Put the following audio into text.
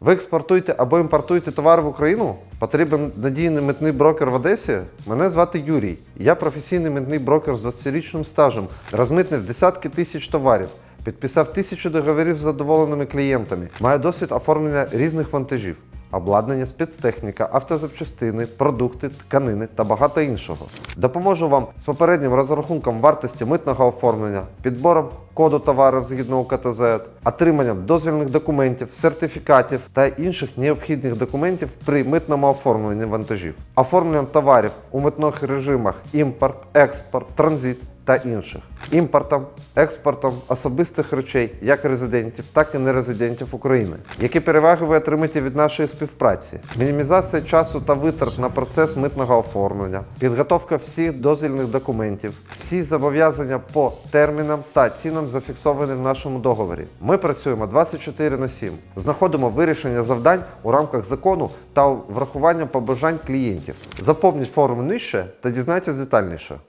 Ви експортуєте або імпортуєте товар в Україну? Потрібен надійний митний брокер в Одесі? Мене звати Юрій. Я професійний митний брокер з 20-річним стажем, розмитнив десятки тисяч товарів, підписав тисячу договорів з задоволеними клієнтами, маю досвід оформлення різних вантажів. Обладнання, спецтехніка, автозапчастини, продукти, тканини та багато іншого. Допоможу вам з попереднім розрахунком вартості митного оформлення, підбором коду товарів згідно УКТЗ, отриманням дозвільних документів, сертифікатів та інших необхідних документів при митному оформленні вантажів, оформленням товарів у митних режимах імпорт, експорт, транзит та інших, імпортом, експортом особистих речей як резидентів, так і нерезидентів України. Які переваги ви отримаєте від нашої співпраці? Мінімізація часу та витрат на процес митного оформлення, підготовка всіх дозвільних документів, всі зобов'язання по термінам та цінам зафіксовані в нашому договорі. Ми працюємо 24 на 7, знаходимо вирішення завдань у рамках закону та врахування побажань клієнтів. Заповніть форму нижче та дізнайтесь детальніше.